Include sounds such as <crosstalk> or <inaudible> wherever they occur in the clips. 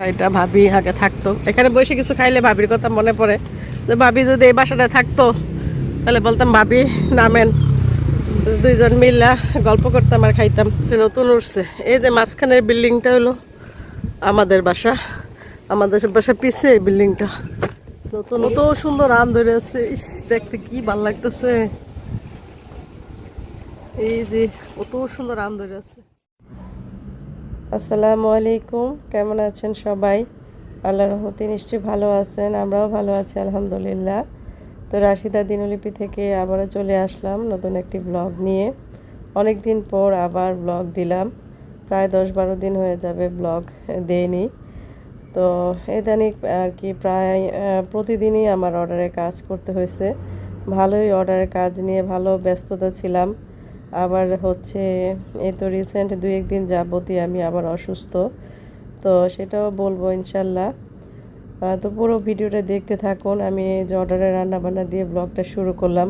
এটা ভাবি আগে থাকতো। এখানে বসে কিছু খাইলে ভাবির কথা মনে পড়ে। যে ভাবি যদি এই বাসাটা থাকতো, তাহলে বলতাম, ভাবি, নামেন। দুইজন মিল্লা গল্প করতাম আর খাইতাম। সে নতুন উঠছে। এই যে মাঝখানের বিল্ডিংটা হলো আমাদের বাসা। আমাদের সব বাসা পিছে এই বিল্ডিংটা। নতুন অত সুন্দর আম ধরে আছে। ইস, দেখতে কি ভালো লাগতেছে। এই যে অত সুন্দর আম ধরে আছে। আসসালামু আলাইকুম। কেমন আছেন সবাই? আল্লাহ রহমতে নিশ্চয়ই ভালো আছেন, আমরাও ভালো আছি, আলহামদুলিল্লাহ। তো রাশিদা দিনলিপি থেকে আবারও চলে আসলাম নতুন একটি ব্লগ নিয়ে। অনেক দিন পর আবার ব্লগ দিলাম, প্রায় দশ বারো দিন হয়ে যাবে ব্লগ দেয়নি তো ইদানিং আর কি প্রায় প্রতিদিনই আমার অর্ডারে কাজ করতে হয়েছে। ভালোই অর্ডারের কাজ নিয়ে, ভালো ব্যস্ততা ছিলাম। আবার হচ্ছে, এই তো রিসেন্ট দুই একদিন যাবতই আমি আবার অসুস্থ। তো সেটাও বলব ইনশাল্লাহ। তো পুরো ভিডিওটা দেখতে থাকুন। আমি যে অর্ডারে রান্নাবান্না দিয়ে ব্লগটা শুরু করলাম।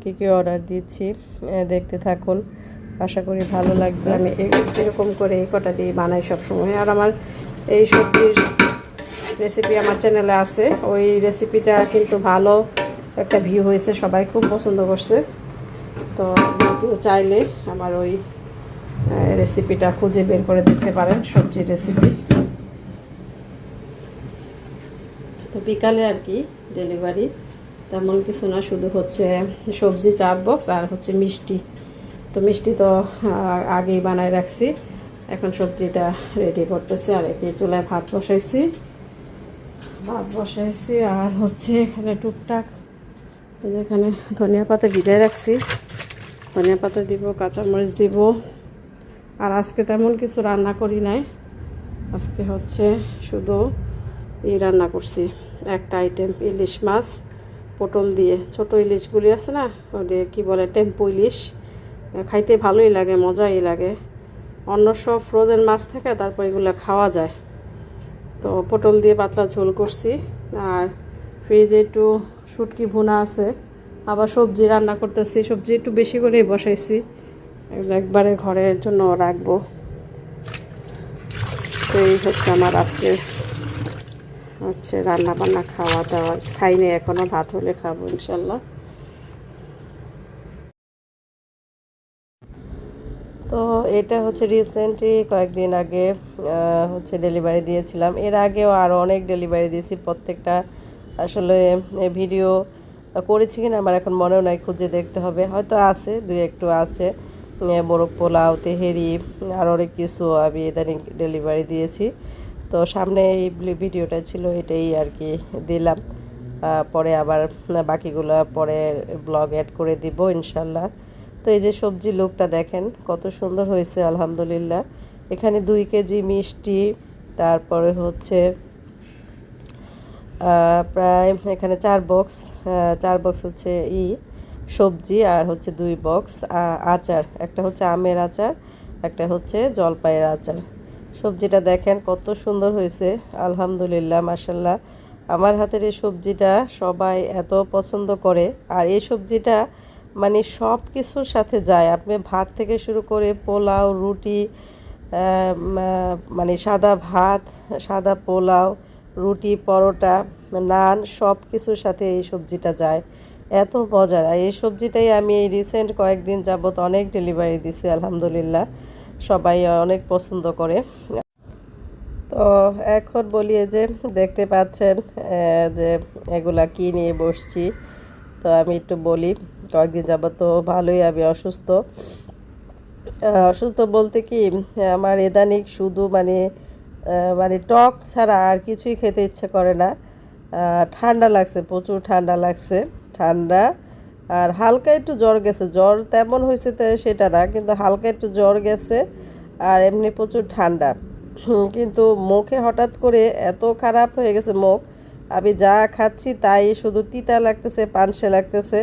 কী কী অর্ডার দিচ্ছি দেখতে থাকুন। আশা করি ভালো লাগবে। আমি এ- এরকম করে এই কটা দিয়ে বানাই সব সময় আর আমার এই সবজির রেসিপি আমার চ্যানেলে আছে। ওই রেসিপিটা কিন্তু ভালো একটা ভিউ হয়েছে। সবাই খুব পছন্দ করছে। তো কেউ চাইলে আমার ওই রেসিপিটা খুঁজে বের করে দেখতে পারেন, সবজির রেসিপি তো বিকালে আর কি ডেলিভারি তেমন কিছু না, শুধু হচ্ছে সবজি চার বক্স আর হচ্ছে মিষ্টি। তো মিষ্টি তো আগেই বানায় রাখছি। এখন সবজিটা রেডি করতেছি আর একে চুলায় ভাত বসাইছি। ভাত বসাইছি আর হচ্ছে এখানে টুকটাক, এই যে এখানে ধনিয়া পাতা ভিজায় রাখছি। ধনিয়া পাতা দিব, কাঁচামরিচ দিব। আর আজকে তেমন কিছু রান্না করি নাই। আজকে হচ্ছে শুধু এই রান্না করছি। একটা আইটেম ইলিশ মাছ, পটল দিয়ে। ছোট ইলিশগুলি আছে না ওটা কি বলে, টেম্পু ইলিশ। খাইতে ভালোই লাগে, মজাই লাগে। অন্য সব ফ্রোজেন মাছ থেকে, তারপর এগুলো খাওয়া যায়। তো পটল দিয়ে পাতলা ঝোল করছি। আর ফ্রিজে একটু শুটকি ভুনা আছে। আবার সবজি রান্না করতেছি, সবজি একটু বেশি করেই বসাইছি। একবারে ঘরের জন্য রাখব। এই হচ্ছে আমার আজকের হচ্ছে রান্না বান্না খাওয়া দাওয়া খাইনি এখনও, ভাত হলে খাব ইনশাল্লাহ। তো এটা হচ্ছে রিসেন্টলি কয়েকদিন আগে হচ্ছে ডেলিভারি দিয়েছিলাম। এর আগেও আরও অনেক ডেলিভারি দিয়েছি, প্রত্যেকটা আসলে ভিডিও করেছি কিনা আমার এখন মনেও নাই, খুঁজে দেখতে হবে। হয়তো আছে, দুই একটু আছে। মোরগ পোলাও, তেহেরি, আর অনেক কিছু আমি ইদানিং ডেলিভারি দিয়েছি। তো সামনে এই ভিডিওটা ছিল, এটাই আর কি দিলাম। পরে আবার বাকিগুলো পরে ব্লগ অ্যাড করে দিব ইনশাল্লাহ। তো এই যে সবজি লোকটা দেখেন, কত সুন্দর হয়েছে, আলহামদুলিল্লাহ। এখানে দুই কেজি মিষ্টি, তারপরে হচ্ছে প্রায় এখানে চার বক্স চার বক্স হচ্ছে ই, সবজি আর হচ্ছে দুই বক্স আচার। একটা হচ্ছে আমের আচার, একটা হচ্ছে জলপাইয়ের আচার। সবজিটা দেখেন কত সুন্দর হয়েছে, আলহামদুলিল্লাহ মাসাল্লাহ আমার হাতের এই সবজিটা সবাই এত পছন্দ করে, আর এই সবজিটা মানে সব কিছুর সাথে যায়। আপনি ভাত থেকে শুরু করে পোলাও, রুটি মানে সাদা ভাত, সাদা পোলাও রুটি, পরোটা, নান সব কিছুর সাথে এই সবজিটা যায়। এত মজার। এই সবজিটাই আমি এই রিসেন্ট কয়েকদিন যাবত অনেক ডেলিভারি দিছি, আলহামদুলিল্লাহ। সবাই অনেক পছন্দ করে। তো এখন বলি যে দেখতে পাচ্ছেন যে এগুলা কি নিয়ে বসছি। তো আমি একটু বলি, কয়েকদিন যাবত তো ভালোই আমি অসুস্থ। অসুস্থ বলতে কি, আমার এদানিক শুধু মানে মানে টক ছাড়া আর কিছুই খেতে ইচ্ছে করে না। ঠান্ডা লাগছে, প্রচুর ঠান্ডা লাগছে, ঠান্ডা। আর হালকা একটু জ্বর গেছে, জ্বর তেমন হয়েছে সেটা না, কিন্তু হালকা একটু জ্বর গেছে আর এমনি প্রচুর ঠান্ডা। কিন্তু মুখে হঠাৎ করে এত খারাপ হয়ে গেছে মুখ, আমি যা খাচ্ছি তাই শুধু তিতা লাগতেছে, পানসে লাগতেছে,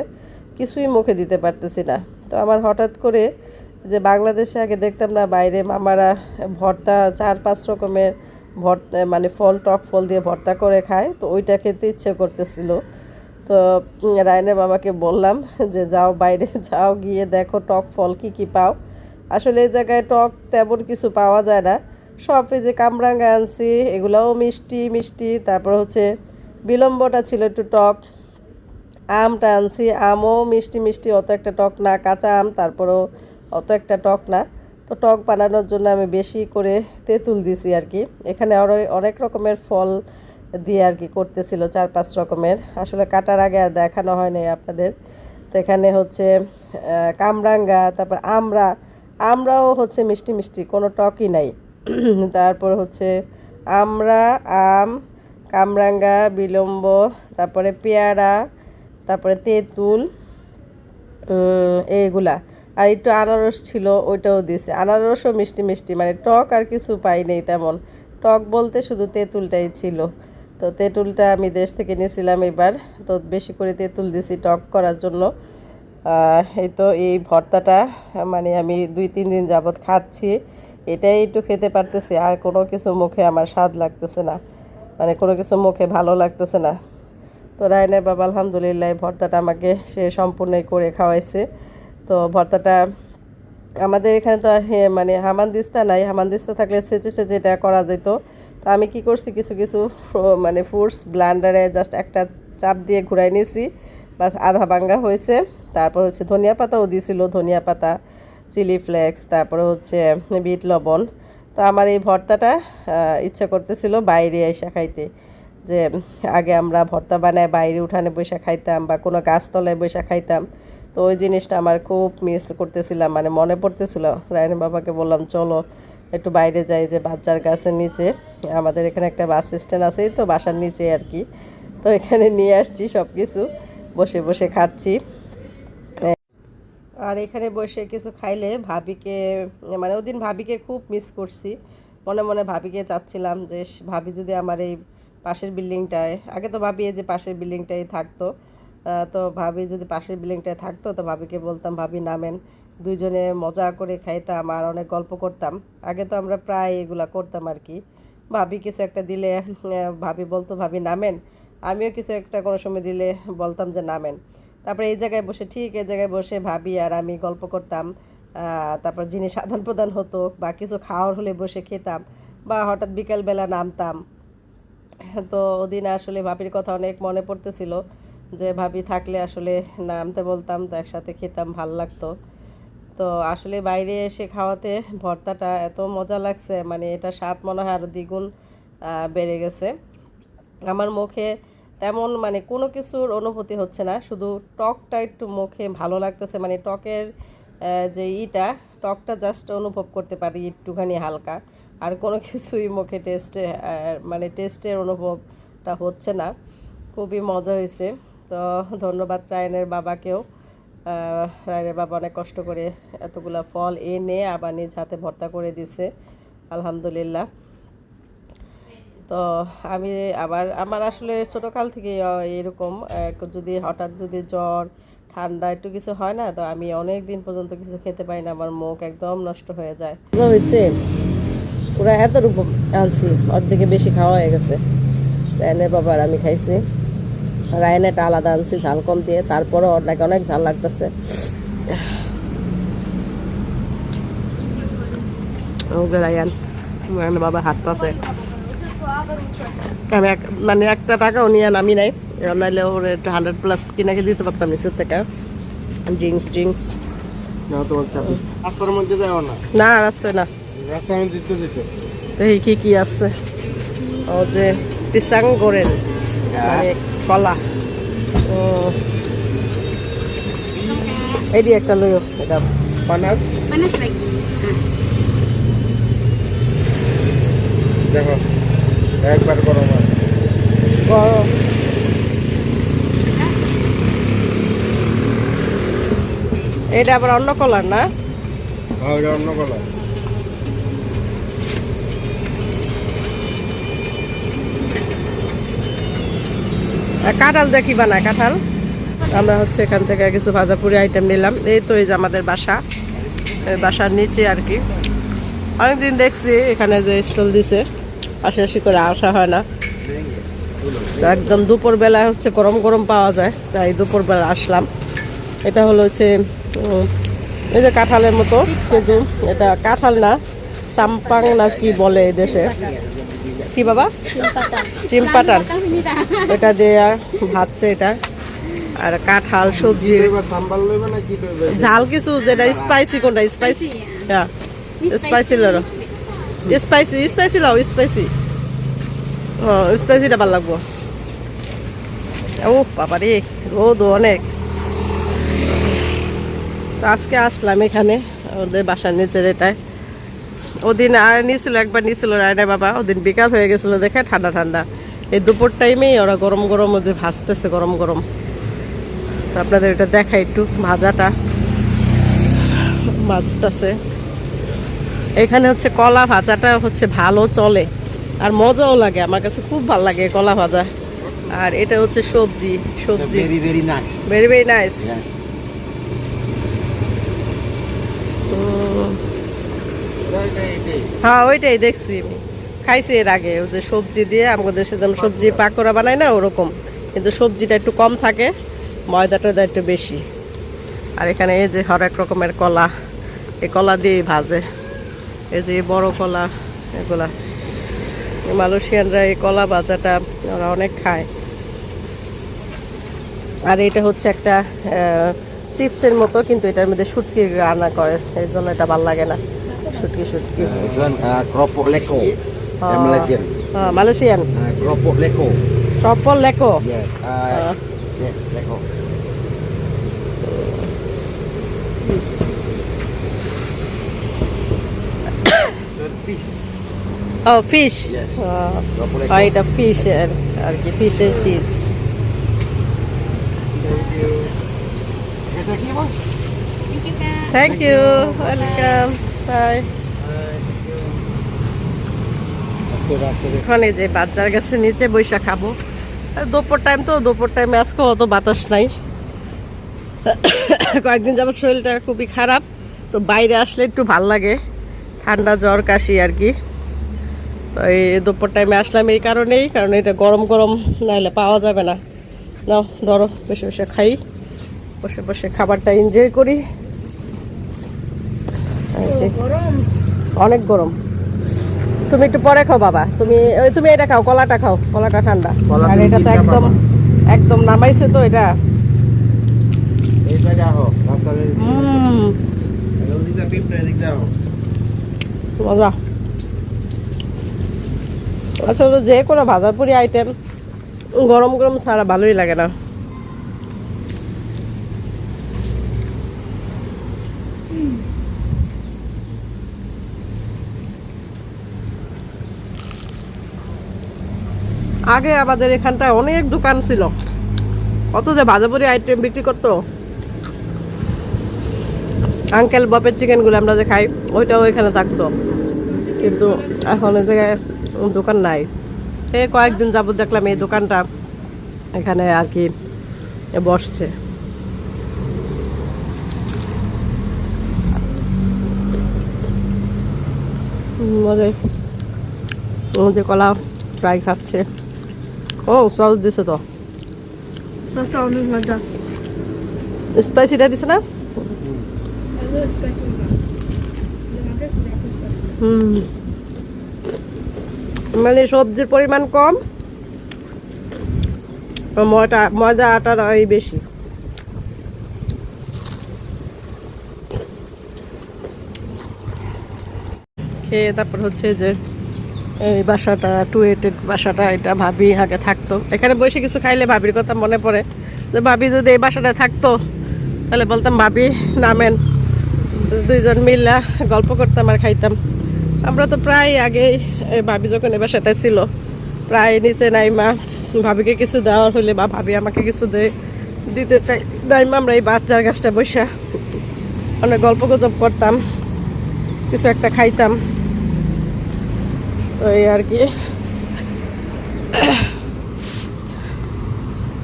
কিছুই মুখে দিতে পারতেছি না। তো আমার হঠাৎ করে যে বাংলাদেশে আগে দেখতাম না, বাইরে মামারা ভর্তা চার পাঁচ রকমের ভর্তা মানে ফল, টক ফল দিয়ে ভর্তা করে খায়, তো ওইটা খেতে ইচ্ছে করতেছিল। তো রায়নের বাবাকে বললাম যে, যাও বাইরে, যাও গিয়ে দেখো টক ফল কি কি পাও। আসলে এই জায়গায় টক তেমন কিছু পাওয়া যায় না। সব এই যে কামরাঙ্গা আনছি, এগুলোও মিষ্টি মিষ্টি। তারপর হচ্ছে বিলম্বটা ছিল একটু টক। আমটা আনছি, আমও মিষ্টি মিষ্টি, অত একটা টক না, কাঁচা আম। তারপরেও অত একটা টক না। তো টক বানানোর জন্য আমি বেশি করে তেঁতুল দিছি আর কি। এখানে আরও অনেক রকমের ফল দিয়ে আর কি করতেছিল চার পাঁচ রকমের। আসলে কাটার আগে আর দেখানো হয়নি আপনাদের। তো এখানে হচ্ছে কামরাঙ্গা তারপর আমরা আমরাও হচ্ছে মিষ্টি মিষ্টি কোনো টকই নাই। <clears throat> তারপর হচ্ছে আমরা আম কামরাঙ্গা বিলম্ব তারপরে পেয়ারা তারপরে তেঁতুল উম, এইগুলা। আর একটু আনারস ছিল, ওইটাও দিছে। আনারসও মিষ্টি মিষ্টি মানে টক আর কিছু পাই নেই তেমন। টক বলতে শুধু তেঁতুলটাই ছিল। তো তেঁতুলটা আমি দেশ থেকে নিয়েছিলাম এবার। তো বেশি করে তেঁতুল দিছি টক করার জন্য। এই তো এই ভর্তাটা মানে আমি দুই, তিন দিন যাবৎ খাচ্ছি। এটাই একটু খেতে পারতেছি, আর কোনো কিছু মুখে আমার স্বাদ লাগতেছে না। মানে কোনো কিছু মুখে ভালো লাগতেছে না। তো রায়নের বাবা আলহামদুলিল্লাহ ভর্তাটা আমাকে সে সম্পূর্ণই করে খাওয়াইছে। তো ভর্তাটা আমাদের এখানে তো মানে হামানদিস্তা নাই, হামানদিস্তা থাকলে সেচে সেচে এটা করা যেত। তো আমি কি করছি, কিছু কিছু মানে ফ্রুটস ব্লান্ডারে জাস্ট একটা চাপ দিয়ে ঘুরাই নিয়েছি বাস আধা ভাঙ্গা হয়েছে, তারপর হচ্ছে ধনিয়া পাতাও দিয়েছিল ধনিয়া পাতা, চিলি ফ্লেক্স, তারপরে হচ্ছে বিট লবণ। তো আমার এই ভর্তাটা ইচ্ছা করতেছিল বাইরে এসে খাইতে, যে আগে আমরা ভর্তা বানায় বাইরে উঠানে বসে খাইতাম বা কোনো গাছতলায় বসে খাইতাম। তো ওই জিনিসটা আমার খুব মিস করতেছিলাম মানে মনে পড়তেছিল। রায়ন বাবাকে বললাম, চলো একটু বাইরে যাই যে বাচ্চার গাছের নিচে। আমাদের এখানে একটা বাস স্ট্যান্ড আছে তো, বাসার নিচে আর কি। তো এখানে নিয়ে আসছি সব কিছু বসে বসে খাচ্ছি। আর এখানে বসে কিছু খাইলে ভাবিকে মানে ওদিন ভাবিকে খুব মিস করছি। মনে মনে ভাবিকে চাচ্ছিলাম যে, ভাবি যদি আমার এই পাশের বিল্ডিংটায়, আগে তো ভাবি এই যে পাশের বিল্ডিংটাই থাকতো তো ভাবি যদি পাশের বিল্ডিংটায় থাকতো, তো ভাবিকে বলতাম, ভাবি, নামেন। দুইজনে মজা করে খাইতাম আর অনেক গল্প করতাম। আগে তো আমরা প্রায় এগুলা করতাম আর কি। ভাবি কিছু একটা দিলে ভাবি বলতো, ভাবি, নামেন। আমিও কিছু একটা কোনো সময় দিলে বলতাম যে, নামেন। তারপরে এই জায়গায় বসে, ঠিক এই জায়গায় বসে ভাবি আর আমি গল্প করতাম। তারপর জিনিস আদান প্রদান হতো বা কিছু খাওয়ার হলে বসে খেতাম বা হঠাৎ বিকালবেলা নামতাম। তো ওদিন আসলে ভাবির কথা অনেক মনে পড়তেছিল। যে ভাবি থাকলে আসলে নামতে বলতাম, তো একসাথে খেতাম, ভালো লাগতো। তো আসলে বাইরে এসে খাওয়াতে ভর্তাটা এত মজা লাগছে মানে এটা স্বাদ মনে হয় আরও দ্বিগুণ বেড়ে গেছে। আমার মুখে তেমন মানে কোনো কিছুর অনুভূতি হচ্ছে না, শুধু টকটা একটু মুখে ভালো লাগতেছে মানে টকের যে ইটা, টকটা জাস্ট অনুভব করতে পারি একটুখানি হালকা। আর কোনো কিছুই মুখে টেস্টে মানে টেস্টের অনুভবটা হচ্ছে না। খুবই মজা হয়েছে। তো ধন্যবাদ রায়নের বাবাকেও। রায়নের বাবা অনেক কষ্ট করে এতগুলা ফল এনে আবার নিজ হাতে ভর্তা করে দিছে, আলহামদুলিল্লাহ। তো আমি আবার, আমার আসলে ছোটোকাল থেকে এরকম যদি হঠাৎ যদি জ্বর, ঠান্ডা একটু কিছু হয় না, তো আমি অনেক দিন পর্যন্ত কিছু খেতে পারি না, আমার মুখ একদম নষ্ট হয়ে যায়। হয়েছে পুরা এতটুকু আনছি, অর্ধেকে বেশি খাওয়া হয়ে গেছে। রায়নের বাবা আর আমি খাইছি। রায়নেটা আলাদা আনছি ঝাল কম দিয়ে তারপরও ওর নাকি অনেক ঝাল লাগতেছে। রায়ান বাবা হাঁটতেছে আমি এক মানে একটা টাকাও নিয়ে নামি নাই। নাইলে ওর একটু হান্ড্রেড প্লাস কিনাকে দিতে পারতাম নিচের থেকে। ড্রিঙ্কস ড্রিঙ্কস না। রাস্তায় না। কি কি আছে? ও যে পিসাং গোরেন মানে কলা ও। এটি একটা লইও এটা পানাস। lagi. দেখো একবার গরম হয় গরম এটা আবার অন্য কলার না? ভালো অন্য কলা কাঁঠাল দেখি বানায় কাঁঠাল? আমরা হচ্ছে এখান থেকে কিছু ভাজাপুরি আইটেম নিলাম। এই তো এই যে আমাদের বাসা। বাসার নিচে আর কি। অনেকদিন দেখছি এখানে যে স্টল দিছে। আশি করে আসা হয় না। একদম দুপুরবেলা হচ্ছে গরম গরম পাওয়া যায়। তাই দুপুরবেলা আসলাম। এটা হলো হচ্ছে এই যে কাঁঠালের মতো। কিন্তু এটা কাঁঠাল না। চাম্পাং না কি বলে এই দেশে? কি বাবা? চিমপাটান। এটা দিয়ে আর ভাজছে এটা। আর কাঁঠাল সবজি। ঝাল কিছু যেটা স্পাইসি কোনটা? স্পাইসি হ্যাঁ। স্পাইসি লড়ো স্পাইসি স্পাইসি লাও স্পাইসি ও স্পাইসিটা ভালো লাগবো। ও বাবা রে রোদ অনেক। তো আজকে আসলাম এখানে, ওদের বাসার নিচের এটায়। ওদিন নিয়েছিল একবার নিয়েছিল রায়না বাবা ওদিন বিকাল হয়ে গেছিল দেখে ঠান্ডা ঠান্ডা। এই দুপুর টাইমেই ওরা গরম গরম যে ভাজতেছে গরম গরম। তো আপনাদের এটা দেখাই একটু ভাজাটা মাছটাছে এখানে হচ্ছে কলা ভাজাটা হচ্ছে ভালো চলে আর মজাও লাগে আমার কাছে খুব ভালো লাগে কলা ভাজা। আর এটা হচ্ছে সবজি সবজি। Very very nice. Very very nice হ্যাঁ ওইটাই দেখছি খাইছি এর আগে, ওই যে সবজি দিয়ে আমাদের যেমন সবজি পাকোড়া বানায় না, ওরকম। কিন্তু সবজিটা একটু কম থাকে, ময়দাটা একটু বেশি। আর এখানে এই যে হরেক রকমের কলা, এই কলা দিয়ে ভাজে। এই যে বড় কলা, এগুলা। মালয়েশিয়ানরা এই কলা ভাজাটা ওরা অনেক খায়। আর এটা হচ্ছে একটা চিপসের মতো, কিন্তু এটার মধ্যে শুটকি রান্না করে, এই জন্য এটা ভালো লাগে না। Sutki nah, itu kan uh, keropok leko. Uh, oh. Malaysia. Uh, ah, Uh, ah, keropok leko. Keropok leko. Yes. Uh, uh. Yes, leko. Hmm. <coughs> fish. Oh, fish. Yes. Uh, I eat fish ya. and uh, fish ya, and chips. Thank you. Thank you. Thank you. Welcome. Bye ওখানে যে বাচ্চার কাছে নিচে বৈশা খাব। দুপুর time তো, দুপুর টাইমে আজকে অত বাতাস নাই। কয়েকদিন যাবত শরীরটা খুবই খারাপ, তো বাইরে আসলে একটু ভালো লাগে। ঠান্ডা, জ্বর, কাশি আর কি। তো এই দুপুর টাইমে আসলাম এই কারণেই, কারণ এটা গরম গরম, নাহলে পাওয়া যাবে না। নাও, ধরো, বসে বসে খাই। বসে বসে খাবারটা এনজয় করি। অনেক গরম। তুমি একটু পরে খাও বাবা। তুমি ওই তুমি এটা খাও কলাটা খাও কলাটা ঠান্ডা। আর এটা তো একদম একদম নামাইছে তো এটা। মজা। আসলে যে কোনো ভাজাপুরি আইটেম গরম গরম ছাড়া ভালোই লাগে না। আগে আমাদের এখানটায় অনেক দোকান ছিল। কত যে ভাজাপুরি আইটেম বিক্রি করতো। আঙ্কেল বপের চিকেনগুলো আমরা যে খাই, ওইটাও এখানে থাকতো। কিন্তু এখন এই জায়গায় দোকান নাই। এই কয়েকদিন যাবত দেখলাম এই দোকানটা এখানে আর কি বসছে। মজাই কলা প্রায় খাচ্ছে। ও সস দিছে তো সসটা অনেক মজা স্পাইসিটা দিছে না? হুম। মানে সবজির পরিমাণ কম। আর ময়দা ময়দা আটার বেশি। খেয়ে তারপর হচ্ছে যে এই বাসাটা টুয়েটেড বাসাটা, এটা ভাবি আগে থাকতো। এখানে বসে কিছু খাইলে ভাবির কথা মনে পড়ে। যে ভাবি যদি এই বাসাটা থাকতো, তাহলে বলতাম, ভাবি, নামেন। দুইজন মিল্লা গল্প করতাম আর খাইতাম। আমরা তো প্রায় আগেই ভাবি যখন এই বাসাটা ছিল, প্রায় নিচে নাইমা ভাবিকে কিছু দেওয়ার হলে বা ভাবি আমাকে কিছু দে- দিতে চাই। নাইমা, আমরা এই বাচ্চার গাছটা বসা অনেক গল্প গুজব করতাম, কিছু একটা খাইতাম। ওই আর কি।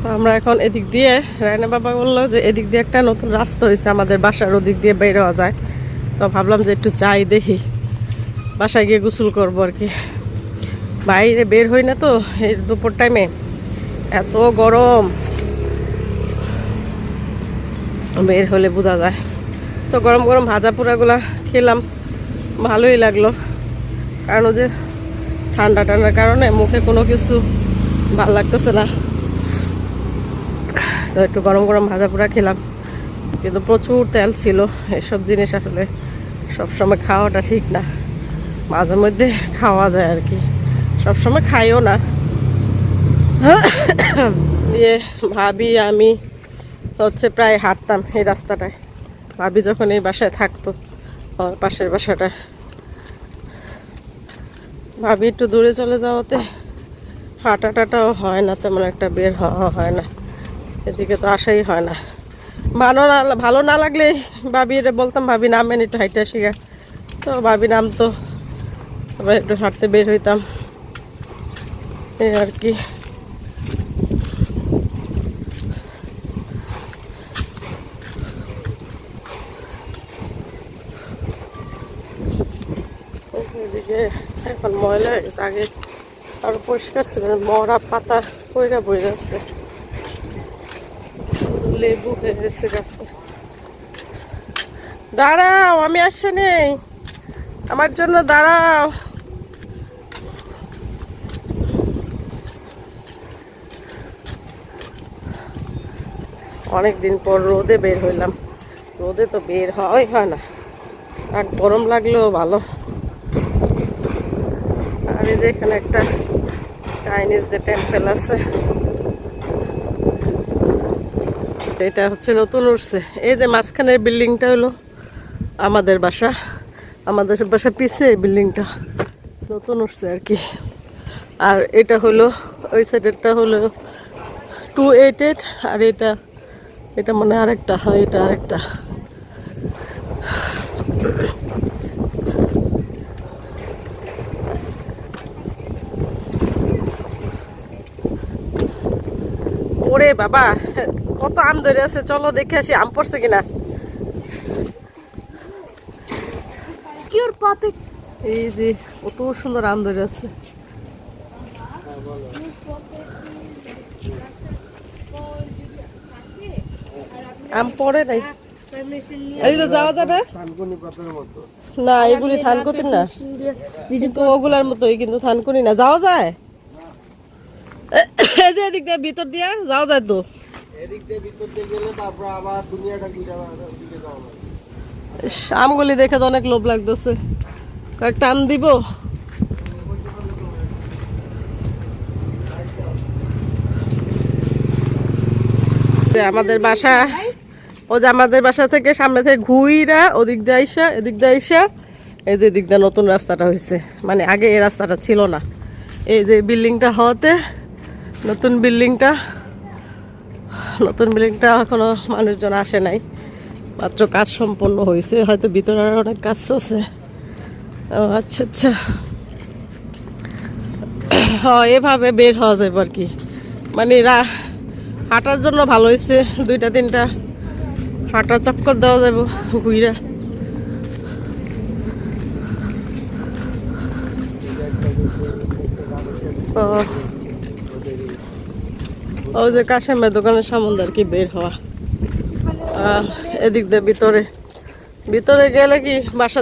তো আমরা এখন এদিক দিয়ে, রায়না বাবা বলল যে এদিক দিয়ে একটা নতুন রাস্তা হয়েছে আমাদের বাসার ওদিক দিয়ে বের হওয়া যায়। তো ভাবলাম যে একটু যাই দেখি, বাসায় গিয়ে গোসল করব আর কি। বাইরে বের হই না তো, এই দুপুর টাইমে এত গরম। বের হলে বোঝা যায়। তো গরম গরম ভাজা পোড়াগুলা খেলাম, ভালোই লাগল। কারণ যে ঠান্ডা ঠান্ডার কারণে মুখে কোনো কিছু ভালো লাগতেছে না। তো একটু গরম গরম ভাজা পোড়া খেলাম। কিন্তু প্রচুর তেল ছিল, এসব জিনিস আসলে সবসময় খাওয়াটা ঠিক না। মাঝে মধ্যে খাওয়া যায় আর কি। সবসময় খাইও না। দিয়ে ভাবি, আমি হচ্ছে প্রায় হাঁটতাম এই রাস্তাটায়। ভাবি যখন এই বাসায় থাকতো আমার পাশের বাসাটা। ভাবি, একটু দূরে চলে যাওয়াতে হাঁটা টাটাও হয় না, তেমন একটা বের হওয়া হয় না। এদিকে তো আসাই হয় না। ভালো না ভালো না লাগলে ভাবির, বলতাম ভাবি, নামেন একটু হাইটে শিখা তো ভাবি নাম তো আবার একটু হাঁটতে বের হইতাম। এই আর কি এদিকে এখন ময়লা হয়ে গেছে, আগে আরও পরিষ্কার ছিল। মরা পাতা কইরা বই আছে। লেবু হয়ে গেছে গাছে। দাঁড়াও, আমি আসে নেই। আমার জন্য দাঁড়াও। অনেক দিন পর রোদে বের হইলাম। রোদে তো বের হওয়াই হয় না। আর গরম লাগলেও ভালো। আর এই যে এখানে একটা চাইনিজদের টেম্পেল আছে। এটা হচ্ছে নতুন উঠছে। এই যে মাঝখানের বিল্ডিংটা হলো আমাদের বাসা। আমাদের বাসা পিছে বিল্ডিংটা। নতুন উঠছে আর কি। আর এটা হলো, ওই সাইডেরটা হলো টু এইট এইট আর এটা এটা মনে আরেকটা হয় এটা আরেকটা। ওরে বাবা কত আম ধরে আছে চলো দেখে আসি আম পড়ছে কিনা? পাতে। এই যে কত সুন্দর আম ধরে আছে। আম পড়ে নাই? এই তো যাওয়া না মতো এগুলি থানকুতির না। ওগুলার মতোই কিন্তু থানকুনি না। যাওয়া যায়? <coughs> এদিক দিয়ে ভিতর দিয়া যাওয়া যায় তো। এদিক দিয়ে ভিতর দিয়ে যাওয়া লাগে ইস, আমগুলি দেখে তো অনেক লোভ লাগতেছে। কয়েকটা আম দিব। যে আমাদের বাসা ও যে আমাদের বাসা থেকে সামনে থেকে ঘুইরা ওদিক দিয়ে আইসা এদিক দিয়ে আইসা এই যে এদিক দিয়ে নতুন রাস্তাটা হয়েছে মানে আগে এই রাস্তাটা ছিল না। এই যে বিল্ডিংটা হওয়াতে নতুন বিল্ডিংটা। নতুন বিল্ডিংটা এখনও মানুষজন আসে নাই। মাত্র কাজ সম্পন্ন হয়েছে, হয়তো ভিতরে অনেক কাজ আছে। আচ্ছা আচ্ছা। হ্যাঁ এভাবে বের হওয়া যাবে আর কি। মানে রা হাঁটার জন্য ভালো হয়েছে, দুইটা, তিনটা। হাঁটা চক্কর দেওয়া যাবে ঘুইরা। ও। ওই যে কাশেমের দোকানের সামনে আর কি বের হওয়া। এদিক দিয়ে ভিতরে। ভিতরে গেলে কি বাসা